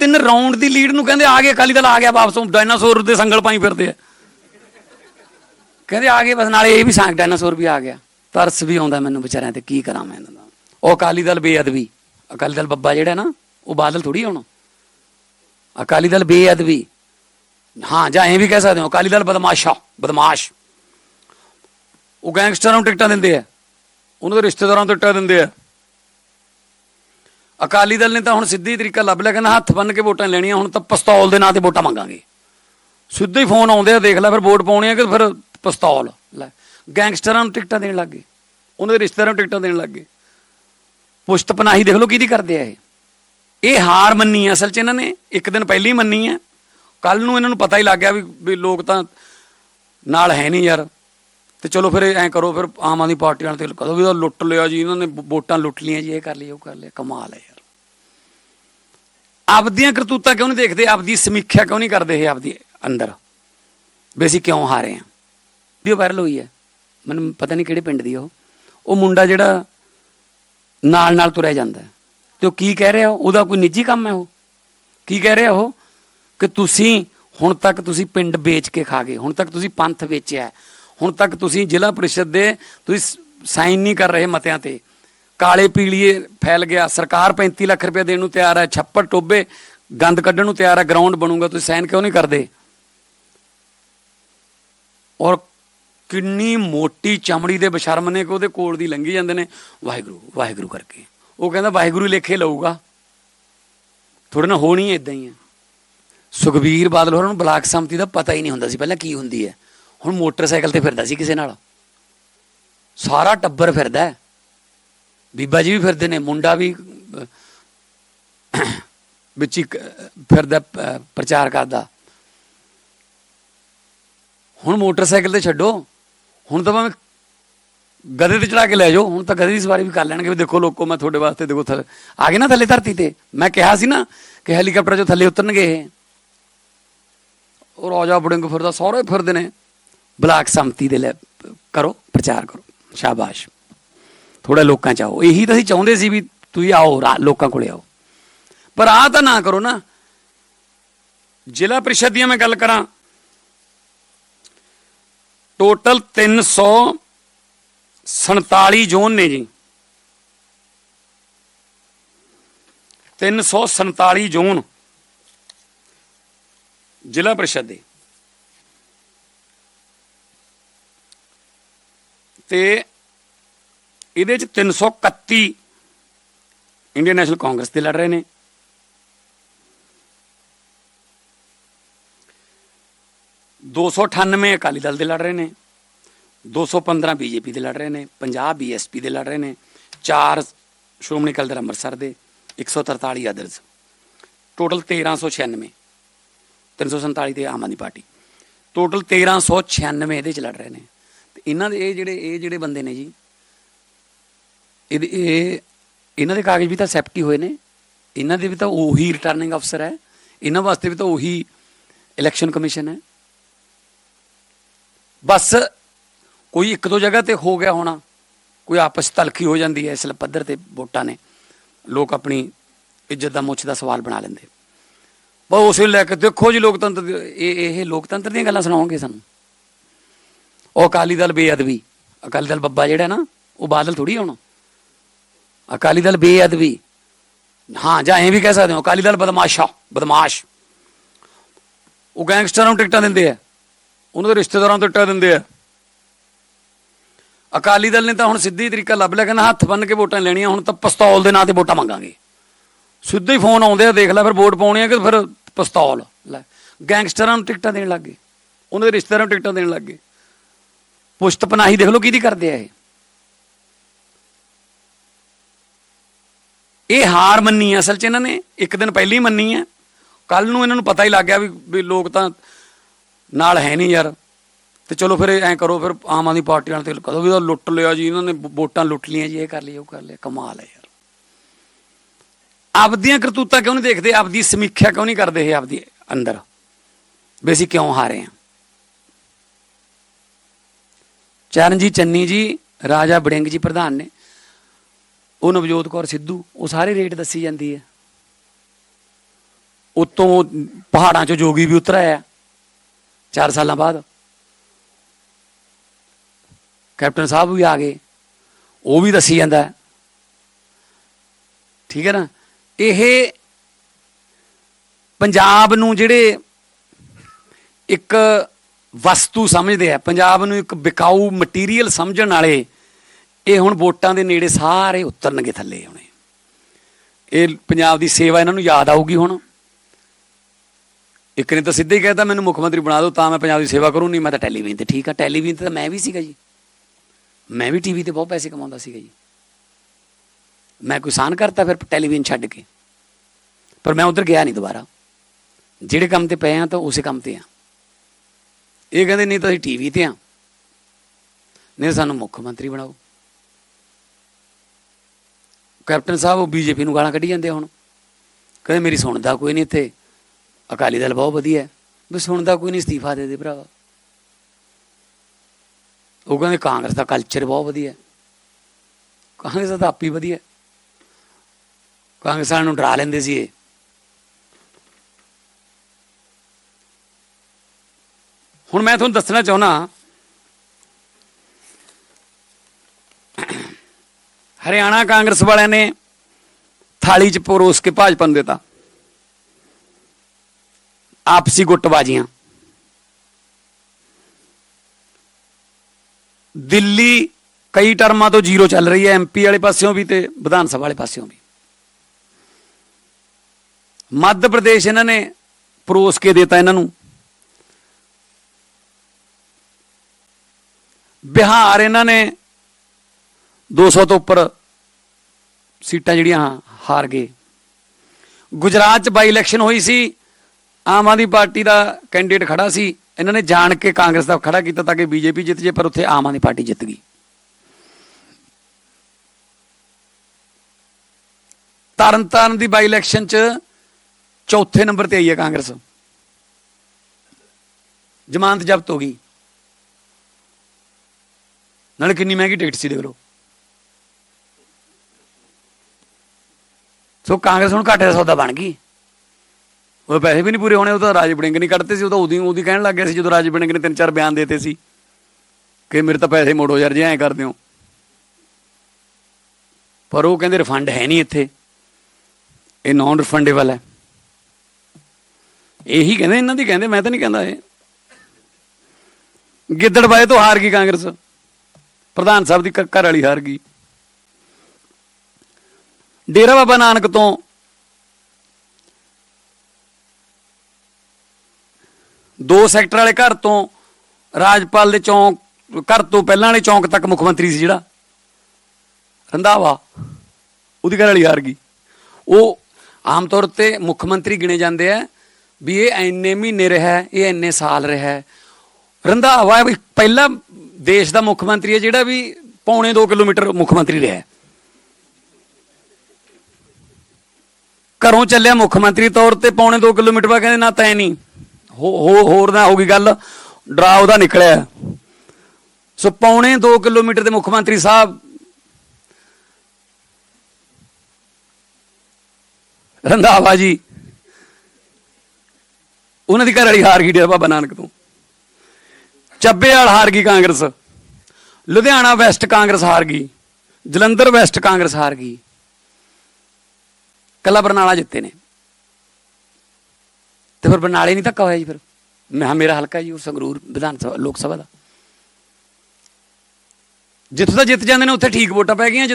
ਤਿੰਨ ਰਾਉਂਡ ਦੀ ਲੀਡ ਨੂੰ ਕਹਿੰਦੇ ਆ ਗਏ, ਅਕਾਲੀ ਦਲ ਆ ਗਿਆ ਵਾਪਸ ਡਾਇਨਾਸੌਰ ਦੇ ਸੰਗਲ ਪਾਈ ਫਿਰਦੇ ਆ। ਕਹਿੰਦੇ ਆ ਗਏ, ਬਸ ਨਾਲੇ ਇਹ ਵੀ ਸੰਗ ਡਾਇਨਾਸੌਰ ਵੀ ਆ ਗਿਆ। ਤਰਸ ਵੀ ਆਉਂਦਾ ਮੈਨੂੰ ਵਿਚਾਰਿਆਂ ਤੇ, ਕੀ ਕਰਾਂ ਮੈਂ ਇਹਨਾਂ ਦਾ? ਉਹ ਅਕਾਲੀ ਦਲ ਬੇਅਦਬੀ। ਅਕਾਲੀ ਦਲ ਬੱਬਾ ਜਿਹੜਾ ਨਾ, ਉਹ ਬਾਦਲ ਥੋੜੀ ਆਉਣਾ ਅਕਾਲੀ ਦਲ ਬੇਅਦਬੀ। ਹਾਂ, ਜਾਂ ਐਂ ਵੀ ਕਹਿ ਸਕਦੇ ਹੋ, ਅਕਾਲੀ ਦਲ ਬਦਮਾਸ਼ਾ, ਬਦਮਾਸ਼। ਉਹ ਗੈਂਗਸਟਰਾਂ ਨੂੰ ਟਿਕਟਾਂ ਦਿੰਦੇ ਆ। ਉਹਨਾਂ ਦੇ ਰਿਸ਼ਤੇਦਾਰਾਂ ਨੂੰ ਟਿਕਟਾਂ ਦਿੰਦੇ ਆ। ਅਕਾਲੀ ਦਲ ਨੇ ਤਾਂ ਹੁਣ ਸਿੱਧੀ ਤਰੀਕਾ ਲੱਭ ਲਿਆ, ਕਹਿੰਦਾ ਹੱਥ ਬੰਨ ਕੇ ਵੋਟਾਂ ਲੈਣੀਆਂ, ਹੁਣ ਤਾਂ ਪਿਸਤੌਲ ਦੇ ਨਾਂ ਤੇ ਵੋਟਾਂ ਮੰਗਾਂਗੇ। ਸਿੱਧੇ ਹੀ ਫੋਨ ਆਉਂਦੇ ਆ, ਦੇਖ ਲੈ ਫਿਰ ਵੋਟ ਪਾਉਣੀ ਆ ਕਿ ਫਿਰ ਪਿਸਤੌਲ, ਲੈ। ਗੈਂਗਸਟਰਾਂ ਨੂੰ ਟਿਕਟਾਂ ਦੇਣ ਲੱਗ ਗਏ। ਉਹਨਾਂ ਦੇ ਰਿਸ਼ਤੇਦਾਰਾਂ ਨੂੰ ਟਿਕਟਾਂ ਦੇਣ ਲੱਗ ਗਏ। ਪੁਸ਼ਤ ਪਨਾਹੀ ਦੇਖ ਲਓ ਕਿਹਦੀ ਕਰਦੇ ਆ ਇਹ। ਇਹ ਹਾਰ ਮੰਨੀ ਆ ਅਸਲ 'ਚ ਇਹਨਾਂ ਨੇ, ਇੱਕ ਦਿਨ ਪਹਿਲਾਂ ਹੀ ਮੰਨੀ ਆ। ਕੱਲ ਨੂੰ ਇਹਨਾਂ ਨੂੰ ਪਤਾ ਹੀ ਲੱਗ ਗਿਆ ਵੀ ਲੋਕ ਤਾਂ ਨਾਲ ਹੈ ਨਹੀਂ ਯਾਰ। ਤੇ ਚਲੋ ਫਿਰ ਐਂ ਕਰੋ, ਫਿਰ ਆਮ ਆਦਮੀ ਪਾਰਟੀ ਵਾਲਿਆਂ ਤੇ ਕਦੋਂ ਵੀ ਤਾਂ ਲੁੱਟ ਲਿਆ ਜੀ, ਇਹਨਾਂ ਨੇ ਵੋਟਾਂ ਲੁੱਟ ਲੀਆਂ ਜੀ, ਇਹ ਕਰ ਲਿਆ ਉਹ ਕਰ ਲਿਆ ਕਮਾਲ ਹੈ ਆਪਦੀਆਂ ਕਰਤੂਤਾਂ ਕਿਉਂ ਨਹੀਂ ਦੇਖਦੇ? ਆਪਦੀ ਸਮੀਖਿਆ ਕਿਉਂ ਨਹੀਂ ਕਰਦੇ ਇਹ ਆਪਦੀ ਅੰਦਰ? ਵੀ ਅਸੀਂ ਕਿਉਂ ਹਾਰੇ ਆ ਵੀਡੀਓ ਵਾਇਰਲ ਹੋਈ ਹੈ। ਮੈਨੂੰ ਪਤਾ ਨਹੀਂ ਕਿਹੜੇ ਪਿੰਡ ਦੀ ਉਹ। ਉਹ ਮੁੰਡਾ ਜਿਹੜਾ ਨਾਲ ਨਾਲ ਤੁਰਿਆ ਜਾਂਦਾ ਹੈ। ਤੇ ਉਹ ਕੀ ਕਹਿ ਰਿਹਾ? ਉਹਦਾ ਕੋਈ ਨਿੱਜੀ ਕੰਮ ਹੈ ਉਹ? ਕੀ ਕਹਿ ਰਿਹਾ ਉਹ? ਕਿ ਤੁਸੀਂ ਹੁਣ ਤੱਕ ਤੁਸੀਂ ਪਿੰਡ ਵੇਚ ਕੇ ਖਾ ਗਏ। ਹੁਣ ਤੱਕ ਤੁਸੀਂ ਪੰਥ ਵੇਚਿਆ ਹੁਣ ਤੱਕ ਤੁਸੀਂ ਜ਼ਿਲ੍ਹਾ ਪ੍ਰੀਸ਼ਦ ਦੇ ਤੁਸੀਂ ਸਾਈਨ ਨਹੀਂ ਕਰ ਰਹੇ ਮਤਿਆਂ ਤੇ। ਕਾਲੇ ਪੀਲੀਏ ਫੈਲ ਗਿਆ। ਸਰਕਾਰ 35 ਲੱਖ ਰੁਪਏ ਦੇਣ ਨੂੰ ਤਿਆਰ ਹੈ, ਛੱਪੜ ਟੋਬੇ ਗੰਦ ਕੱਢਣ ਨੂੰ ਤਿਆਰ ਹੈ ਗਰਾਊਂਡ ਬਣੂਗਾ, ਤੁਸੀਂ ਸਾਈਨ ਕਿਉਂ ਨਹੀਂ ਕਰਦੇ? ਔਰ ਕਿੰਨੀ ਮੋਟੀ ਚਮੜੀ ਦੇ ਬਸ਼ਰਮ ਨੇ ਕਿ ਉਹਦੇ ਕੋਲ ਦੀ ਲੰਘੀ ਜਾਂਦੇ ਨੇ। ਵਾਹਿਗੁਰੂ ਵਾਹਿਗੁਰੂ ਕਰਕੇ। ਉਹ ਕਹਿੰਦਾ ਵਾਹਿਗੁਰੂ ਲੇਖੇ ਲਊਗਾ। ਥੋੜਾ ਨਾ ਹੋਣੀ ਇਦਾਂ ਹੀ ਹੈ। ਸੁਖਬੀਰ ਬਾਦਲ ਹੋਰਾਂ ਨੂੰ ਬਲਾਕ ਸੰਮਤੀ ਦਾ ਪਤਾ ਹੀ ਨਹੀਂ ਹੁੰਦਾ ਸੀ, ਪਹਿਲਾਂ ਕੀ ਹੁੰਦੀ ਹੈ। ਹੁਣ ਮੋਟਰਸਾਈਕਲ ਤੇ ਫਿਰਦਾ ਸੀ ਕਿਸੇ ਨਾਲ। ਸਾਰਾ ਟੱਬਰ ਫਿਰਦਾ ਹੈ। ਬੀਬਾ ਜੀ ਵੀ ਫਿਰਦੇ ਨੇ, ਮੁੰਡਾ ਵੀ, ਵਿੱਚ ਹੀ, ਫਿਰਦਾ, ਪ੍ਰਚਾਰ ਕਰਦਾ। ਹੁਣ ਮੋਟਰਸਾਈਕਲ ਤੇ ਛੱਡੋ, ਹੁਣ ਤਾਂ ਭਾਵੇਂ ਗਧੇ ਤੇ ਚੜਾ ਕੇ ਲੈ ਜਾਓ, ਹੁਣ ਤਾਂ ਗਧੇ ਦੀ ਸਵਾਰੀ ਵੀ ਕਰ ਲੈਣਗੇ ਵੀ ਦੇਖੋ ਲੋਕੋ, ਮੈਂ ਤੁਹਾਡੇ ਵਾਸਤੇ ਦੇਖੋ ਥੱਲੇ, ਆ ਗਏ ਨਾ ਥੱਲੇ ਧਰਤੀ ਤੇ। ਮੈਂ ਕਿਹਾ ਸੀ ਨਾ ਕਿ ਹੈਲੀਕਾਪਟਰ ਚੋਂ ਥੱਲੇ ਉਤਰਨਗੇ ਇਹ। ਉਹ ਰਾਜਾ ਬੜਿੰਗ ਫਿਰਦਾ, ਸਾਰੇ ਫਿਰਦੇ ਨੇ। ਬਲਾਕ ਸੰਮਤੀ ਦੇ ਲੈ, ਕਰੋ, ਪ੍ਰਚਾਰ ਕਰੋ। ਸ਼ਾਬਾਸ਼। ਥੋੜਾ ਲੋਕਾਂ ਚ ਆਓ। ਇਹੀ ਤਾਂ ਅਸੀਂ ਚਾਹੁੰਦੇ ਸੀ ਵੀ ਤੁਸੀਂ ਆਓ, ਰਾ- ਲੋਕਾਂ ਕੋਲੇ ਆਓ। ਪਰ ਆ ਤਾਂ ਨਾ ਕਰੋ ਨਾ। ਜ਼ਿਲ੍ਹਾ ਪ੍ਰੀਸ਼ਦ ਦੀਆਂ ਮੈਂ ਗੱਲ ਕਰਾਂ। ਟੋਟਲ 347 ਜ਼ੋਨ ਨੇ ਜੀ। 347 ਜ਼ੋਨ ਜ਼ਿਲ੍ਹਾ ਪ੍ਰੀਸ਼ਦ ਦੇ। ਤੇ ਇਹਦੇ ਚ 331 ਇੰਡੀਅਨ ਨੈਸ਼ਨਲ ਕਾਂਗਰਸ ਦੇ ਲੜ ਰਹੇ ਨੇ। ਦੋ ਸੌ ਅਠਾਨਵੇਂ ਅਕਾਲੀ ਦਲ ਦੇ ਲੜ ਰਹੇ ਨੇ। 215 ਬੀਜੇਪੀ ਦੇ ਲੜ ਰਹੇ ਨੇ। 50 ਬੀਐਸਪੀ ਦੇ ਲੜ ਰਹੇ ਨੇ। 4 ਸ਼੍ਰੋਮਣੀ ਅਕਾਲੀ ਦਲ ਅੰਮ੍ਰਿਤਸਰ ਦੇ। 143 ਅਦਰਸ ਟੋਟਲ 1396 347 ਤੇ ਆਮ ਆਦਮੀ ਪਾਰਟੀ। ਟੋਟਲ 1396 ਇਹਦੇ ਚ ਲੜ ਰਹੇ ਨੇ। ਤੇ ਇਹਨਾਂ ਦੇ ਇਹ ਜਿਹੜੇ ਇਹ ਜਿਹੜੇ ਬੰਦੇ ਨੇ ਜੀ ਇਹਦੇ ਇਹ ਇਹਨਾਂ ਦੇ ਕਾਗਜ਼ ਵੀ ਤਾਂ ਸੈਪਟੀ ਹੋਏ ਨੇ। ਇਹਨਾਂ ਦੇ ਵੀ ਤਾਂ ਉਹੀ ਰਿਟਰਨਿੰਗ ਅਫਸਰ ਹੈ। ਇਹਨਾਂ ਵਾਸਤੇ ਵੀ ਤਾਂ ਉਹੀ ਇਲੈਕਸ਼ਨ ਕਮਿਸ਼ਨ ਹੈ। ਬਸ ਕੋਈ ਇੱਕ ਦੋ ਜਗ੍ਹਾ ਤੇ ਹੋ ਗਿਆ ਹੋਣਾ। ਕੋਈ ਆਪਸ 'ਚ ਤਲਖੀ ਹੋ ਜਾਂਦੀ ਹੈ ਇਸ ਲ- ਪੱਧਰ ਤੇ ਵੋਟਾਂ ਨੇ। ਲੋਕ ਆਪਣੀ ਇੱਜ਼ਤ ਦਾ ਮੁੱਛ ਦਾ ਸਵਾਲ ਬਣਾ ਲੈਂਦੇ। ਬਸ ਉਸੇ ਨੂੰ ਲੈ ਕੇ ਦੇਖੋ ਜੀ ਲੋਕਤੰਤਰ ਇਹ ਇਹ ਲੋਕਤੰਤਰ ਦੀਆਂ ਗੱਲਾਂ ਸੁਣਾਉਣਗੇ ਸਾਨੂੰ? ਉਹ ਅਕਾਲੀ ਦਲ ਬੇਅਦਬੀ। ਅਕਾਲੀ ਦਲ ਬੱਬਾ ਜਿਹੜਾ ਨਾ, ਉਹ ਬਾਦਲ ਥੋੜੀ ਆਉਣਾ ਅਕਾਲੀ ਦਲ ਬੇਅਦਬੀ। ਹਾਂ, ਜਾਂ ਐਂ ਵੀ ਕਹਿ ਸਕਦੇ ਹੋ, ਅਕਾਲੀ ਦਲ ਬਦਮਾਸ਼ਾ ਬਦਮਾਸ਼। ਉਹ ਗੈਂਗਸਟਰਾਂ ਨੂੰ ਟਿਕਟਾਂ ਦਿੰਦੇ ਆ। ਉਹਨਾਂ ਦੇ ਰਿਸ਼ਤੇਦਾਰਾਂ ਨੂੰ ਟਿਕਟਾਂ ਦਿੰਦੇ ਆ। ਅਕਾਲੀ ਦਲ ਨੇ ਤਾਂ ਹੁਣ ਸਿੱਧੀ ਤਰੀਕਾ ਲੱਭ ਲਿਆ, ਕਹਿੰਦਾ ਹੱਥ ਬੰਨ ਕੇ ਵੋਟਾਂ ਲੈਣੀਆਂ, ਹੁਣ ਤਾਂ ਪਿਸਤੌਲ ਦੇ ਨਾਂ ਤੇ ਵੋਟਾਂ ਮੰਗਾਂਗੇ। ਸਿੱਧੇ ਹੀ ਫੋਨ ਆਉਂਦੇ ਆ, ਦੇਖ ਲੈ ਫਿਰ ਵੋਟ ਪਾਉਣੀ ਆ ਕਿ ਫਿਰ ਪਿਸਤੌਲ। ਲੈ, ਗੈਂਗਸਟਰਾਂ ਨੂੰ ਟਿਕਟਾਂ ਦੇਣ ਲੱਗ ਗਏ। ਉਹਨਾਂ ਦੇ ਰਿਸ਼ਤੇਦਾਰਾਂ ਨੂੰ ਟਿਕਟਾਂ ਦੇਣ ਲੱਗ ਗਏ। ਪੁਸ਼ਤ ਪਨਾਹੀ ਦੇਖ ਲਓ ਕਿਹਦੀ ਕਰਦੇ ਆ ਇਹ। ਇਹ ਹਾਰ ਮੰਨੀ ਹੈ ਅਸਲ 'ਚ ਇਹਨਾਂ ਨੇ, ਇੱਕ ਦਿਨ ਪਹਿਲਾਂ ਹੀ ਮੰਨੀ ਹੈ ਕੱਲ ਨੂੰ ਇਹਨਾਂ ਨੂੰ ਪਤਾ ਹੀ ਲੱਗ ਗਿਆ ਵੀ ਲੋਕ ਤਾਂ ਨਾਲ ਹੈ ਨਹੀਂ ਯਾਰ। ਤੇ ਚਲੋ ਫਿਰ ਐਂ ਕਰੋ, ਫਿਰ ਆਮ ਆਦਮੀ ਪਾਰਟੀ ਵਾਲਿਆਂ ਤੇ ਕਦੋਂ ਵੀ ਤਾਂ ਲੁੱਟ ਲਿਆ ਜੀ, ਇਹਨਾਂ ਨੇ ਵੋਟਾਂ ਲੁੱਟ ਲੀਆਂ ਜੀ, ਇਹ ਕਰ ਲਿਆ ਉਹ ਕਰ ਲਿਆ ਕਮਾਲ ਹੈ ਯਾਰ। ਆਪਦੀਆਂ ਕਰਤੂਤਾਂ ਕਿਉਂ ਨਹੀਂ ਦੇਖਦੇ? ਆਪਦੀ ਸਮੀਖਿਆ ਕਿਉਂ ਨਹੀਂ ਕਰਦੇ ਇਹ ਆਪਦੀ ਅੰਦਰ? ਵੀ ਅਸੀਂ ਕਿਉਂ ਹਾਰੇ ਆ? ਚਰਨਜੀਤ ਚੰਨੀ ਜੀ, ਰਾਜਾ ਬੜਿੰਗ ਜੀ ਪ੍ਰਧਾਨ ਨੇ। ਉਹ ਨਵਜੋਤ ਕੌਰ ਸਿੱਧੂ, ਉਹ ਸਾਰੇ ਰੇਟ ਦੱਸੀ ਜਾਂਦੀ ਹੈ। ਉਤੋਂ ਪਹਾੜਾਂ 'ਚੋਂ ਜੋਗੀ ਵੀ ਉਤਰ ਆਇਆ 4 ਸਾਲਾਂ ਬਾਅਦ। ਕੈਪਟਨ ਸਾਹਿਬ ਵੀ ਆ ਗਏ, ਉਹ ਵੀ ਦੱਸੀ ਜਾਂਦਾ ਠੀਕ ਹੈ ਨਾ? ਇਹ ਪੰਜਾਬ ਨੂੰ ਜਿਹੜੇ ਇੱਕ ਵਸਤੂ ਸਮਝਦੇ ਆ, ਪੰਜਾਬ ਨੂੰ ਇੱਕ ਵਿਕਾਊ ਮਟੀਰੀਅਲ ਸਮਝਣ ਵਾਲੇ ਇਹ ਹੁਣ ਵੋਟਾਂ ਦੇ ਨੇੜੇ ਸਾਰੇ ਉਤਰਨਗੇ ਥੱਲੇ ਹੁਣੇ। ਇਹ ਪੰਜਾਬ ਦੀ ਸੇਵਾ ਇਹਨਾਂ ਨੂੰ ਯਾਦ ਆਊਗੀ ਹੁਣ। ਇੱਕ ਨੇ ਤਾਂ ਸਿੱਧੇ ਹੀ ਕਹਿਤਾ, ਮੈਨੂੰ ਮੁੱਖ ਮੰਤਰੀ ਬਣਾ ਦਿਓ, ਤਾਂ ਮੈਂ ਪੰਜਾਬ ਦੀ ਸੇਵਾ ਕਰੂੰ, ਨਹੀਂ ਮੈਂ ਤਾਂ ਟੈਲੀਵਿਜ਼ਨ ਤੇ ਠੀਕ ਆ। ਟੈਲੀਵਿਜ਼ਨ ਤੇ ਤਾਂ ਮੈਂ ਵੀ ਸੀਗਾ ਜੀ। ਮੈਂ ਵੀ ਟੀਵੀ ਤੇ ਬਹੁਤ ਪੈਸੇ ਕਮਾਉਂਦਾ ਸੀਗਾ ਜੀ। ਮੈਂ ਕੋਈ ਸਾਨ ਕਰਤਾ ਫਿਰ ਟੈਲੀਵਿਜ਼ਨ ਛੱਡ ਕੇ। ਪਰ ਮੈਂ ਉਧਰ ਗਿਆ ਨਹੀਂ ਦੁਬਾਰਾ। ਜਿਹੜੇ ਕੰਮ ਤੇ ਪਏ ਆ ਤਾਂ ਉਸੇ ਕੰਮ ਤੇ ਆ। ਇਹ ਕਹਿੰਦੇ, ਨਹੀਂ ਤਾਂ ਅਸੀਂ ਟੀਵੀ ਤੇ ਆ। ਨਹੀਂ ਸਾਨੂੰ ਮੁੱਖ ਮੰਤਰੀ ਬਣਾਓ। ਕੈਪਟਨ ਸਾਹਿਬ, ਉਹ ਬੀਜੇਪੀ ਨੂੰ ਗਾਲਾਂ ਕੱਢੀ ਜਾਂਦੇ ਹੁਣ। ਕਹਿੰਦੇ ਮੇਰੀ ਸੁਣਦਾ ਕੋਈ ਨਹੀਂ ਇੱਥੇ। ਅਕਾਲੀ ਦਲ ਬਹੁਤ ਵਧੀਆ। ਵੀ ਸੁਣਦਾ ਕੋਈ ਨਹੀਂ ਅਸਤੀਫਾ ਦੇ ਦੇ ਭਰਾਵਾ। ਉਹ ਕਹਿੰਦੇ ਕਾਂਗਰਸ ਦਾ ਕਲਚਰ ਬਹੁਤ ਵਧੀਆ। ਕਾਂਗਰਸ ਦਾ ਤਾਂ ਆਪੀ ਵਧੀਆ। ਕਾਂਗਰਸ ਵਾਲਿਆਂ ਨੂੰ ਡਰਾ ਲੈਂਦੇ ਸੀ ਇਹ। ਹੁਣ ਮੈਂ ਤੁਹਾਨੂੰ ਦੱਸਣਾ ਚਾਹੁੰਦਾ ਹਰਿਆਣਾ ਕਾਂਗਰਸ ਵਾਲਿਆਂ ਨੇ ਥਾਲੀ 'ਚ ਪਰੋਸ ਕੇ ਭਾਜਪਾ ਨੂੰ ਦਿੱਤਾ। ਆਪਸੀ ਗੁੱਟਬਾਜ਼ੀਆਂ। ਦਿੱਲੀ ਕਈ ਟਰਮਾਂ ਤੋਂ ਜ਼ੀਰੋ ਚੱਲ ਰਹੀ ਹੈ ਐਮਪੀ ਵਾਲੇ ਪਾਸਿਓਂ ਵੀ ਤੇ ਵਿਧਾਨ ਸਭਾ ਵਾਲੇ ਪਾਸਿਓਂ ਵੀ। ਮੱਧ ਪ੍ਰਦੇਸ਼ ਇਹਨਾਂ ਨੇ ਪਰੋਸ ਕੇ ਦਿੱਤਾ ਇਹਨਾਂ ਨੂੰ। ਬਿਹਾਰ ਇਹਨਾਂ ਨੇ 200 ਤੋਂ ਉੱਪਰ ਸੀਟਾਂ ਜਿਹੜੀਆਂ ਹਾਰ ਗਏ। ਗੁਜਰਾਤ 'ਚ ਬਾਈ ਇਲੈਕਸ਼ਨ ਹੋਈ ਸੀ। ਆਮ ਆਦਮੀ ਪਾਰਟੀ ਦਾ ਕੈਂਡੀਡੇਟ ਖੜਾ ਸੀ। ਇਹਨਾਂ ਨੇ ਜਾਣ ਕੇ ਕਾਂਗਰਸ ਦਾ ਖੜਾ ਕੀਤਾ ਤਾਂ ਕਿ ਬੀਜੇਪੀ ਜਿੱਤ ਜੇ, ਪਰ ਉੱਥੇ ਆਮ ਆਦਮੀ ਪਾਰਟੀ ਜਿੱਤ ਗਈ। ਤਰਨਤਾਰਨ ਦੀ ਬਾਈ ਇਲੈਕਸ਼ਨ 'ਚ ਚੌਥੇ ਨੰਬਰ ਤੇ ਆਈ ਹੈ ਕਾਂਗਰਸ। ਜ਼ਮਾਨਤ ਜ਼ਬਤ ਹੋ ਗਈ। ਨਾਲੇ ਕਿੰਨੀ ਮਹਿੰਗੀ ਟਿਕਟ ਸੀ, ਦੇਖ ਲਓ। ਸੋ ਕਾਂਗਰਸ ਹੁਣ ਘਾਟੇ ਦਾ ਸੌਦਾ ਬਣ ਗਈ। ਉਹ ਪੈਸੇ ਵੀ ਨਹੀਂ ਪੂਰੇ ਹੋਣੇ, ਉਹ ਤਾਂ ਰਾਜ ਬੜਿੰਗ ਨਹੀਂ ਕੱਢਦੇ ਸੀ, ਉਹ ਤਾਂ ਉਹਦੀ ਉਹਦੀ ਕਹਿਣ ਲੱਗ ਗਿਆ ਸੀ, ਜਦੋਂ ਰਾਜ ਬੜਿੰਗ ਨੇ ਤਿੰਨ ਚਾਰ ਬਿਆਨ ਦਿੱਤੇ ਸੀ ਕਿ ਮੇਰੇ ਤਾਂ ਪੈਸੇ ਮੋੜੋ ਯਾਰ, ਜੇ ਐਂ ਕਰਦੇ ਹੋ। ਪਰ ਉਹ ਕਹਿੰਦੇ ਰਿਫੰਡ ਹੈ ਨਹੀਂ ਇੱਥੇ। ਇਹ ਨਾਨ ਰਿਫੰਡੇਬਲ ਹੈ। ਇਹੀ ਕਹਿੰਦੇ, ਇਹਨਾਂ ਦੀ ਕਹਿੰਦੇ, ਮੈਂ ਤਾਂ ਨਹੀਂ ਕਹਿੰਦਾ ਇਹ। ਗਿੱਦੜਬਾਏ ਤੋਂ ਹਾਰ ਗਈ ਕਾਂਗਰਸ। ਪ੍ਰਧਾਨ ਸਾਹਿਬ ਦੀ ਘਰ ਵਾਲੀ ਹਾਰ ਗਈ। ਡੇਰਾ ਬਾਬਾ ਨਾਨਕ ਤੋਂ। ਦੋ ਸੈਕਟਰ ਵਾਲੇ ਘਰ ਤੋਂ, ਰਾਜਪਾਲ ਦੇ ਚੌਂਕ, ਘਰ ਤੋਂ ਪਹਿਲਾਂ ਵਾਲੇ ਚੌਂਕ ਤੱਕ ਮੁੱਖ ਮੰਤਰੀ ਸੀ ਜਿਹੜਾ। ਰੰਧਾਵਾ, ਉਹਦੀ ਘਰ ਵਾਲੀ ਹਾਰ ਗਈ। ਉਹ ਆਮ ਤੌਰ ਤੇ ਮੁੱਖ ਮੰਤਰੀ ਗਿਣੇ ਜਾਂਦੇ ਆ ਵੀ ਇਹ ਐਨੇ ਮਹੀਨੇ ਰਿਹਾ, ਇਹ ਐਨੇ ਸਾਲ ਰਿਹਾ। ਰੰਧਾਵਾ ਵੀ ਪਹਿਲਾ ਦੇਸ਼ ਦਾ ਮੁੱਖ ਮੰਤਰੀ ਹੈ ਜਿਹੜਾ ਵੀ ਪੌਣੇ 2 ਕਿਲੋਮੀਟਰ ਮੁੱਖ ਮੰਤਰੀ ਰਿਹਾ। ਘਰੋਂ ਚੱਲਿਆ ਮੁੱਖ ਮੰਤਰੀ ਤੌਰ ਤੇ ਪੌਣੇ 2 ਕਿਲੋਮੀਟਰ ਬਾਅਦ ਕਹਿੰਦੇ ਨਾ ਤੈ ਨਹੀਂ। ਹੋ, ਹੋ- ਹੋਰ ਨਾ ਹੋ ਗਈ ਗੱਲ। ਡਰਾ ਉਹਦਾ ਨਿਕਲਿਆ। ਸੋ ਪੌਣੇ 2 ਕਿਲੋਮੀਟਰ ਦੇ ਮੁੱਖ ਮੰਤਰੀ ਸਾਹਿਬ ਰੰਧਾਵਾ ਜੀ, ਉਹਨਾਂ ਦੀ ਘਰ ਵਾਲੀ ਹਾਰ ਗਈ ਡੇਰਾ ਬਾਬਾ ਨਾਨਕ ਤੋਂ। ਚੱਬੇ ਵਾਲ ਹਾਰ ਗਈ ਕਾਂਗਰਸ। ਲੁਧਿਆਣਾ ਵੈਸਟ ਕਾਂਗਰਸ ਹਾਰ ਗਈ। ਜਲੰਧਰ ਵੈਸਟ ਕਾਂਗਰਸ ਹਾਰ ਗਈ। ਕੱਲਾ ਬਰਨਾਲਾ ਜਿੱਤੇ ਨੇ। ਤੇ ਫਿਰ ਬਰਨਾਲੇ ਨਹੀਂ ਧੱਕਾ ਹੋਇਆ ਜੀ ਫਿਰ। ਮੈਂ ਕਿਹਾ ਮੇਰਾ ਹਲਕਾ ਜੀ ਉਹ ਸੰਗਰੂਰ ਵਿਧਾਨ ਸਭਾ, ਲੋਕ ਸਭਾ ਦਾ। ਜਿੱਥੋਂ ਤਾਂ ਜਿੱਤ ਜਾਂਦੇ ਨੇ, ਉੱਥੇ ਠੀਕ ਵੋਟਾਂ ਪੈ ਗਈਆਂ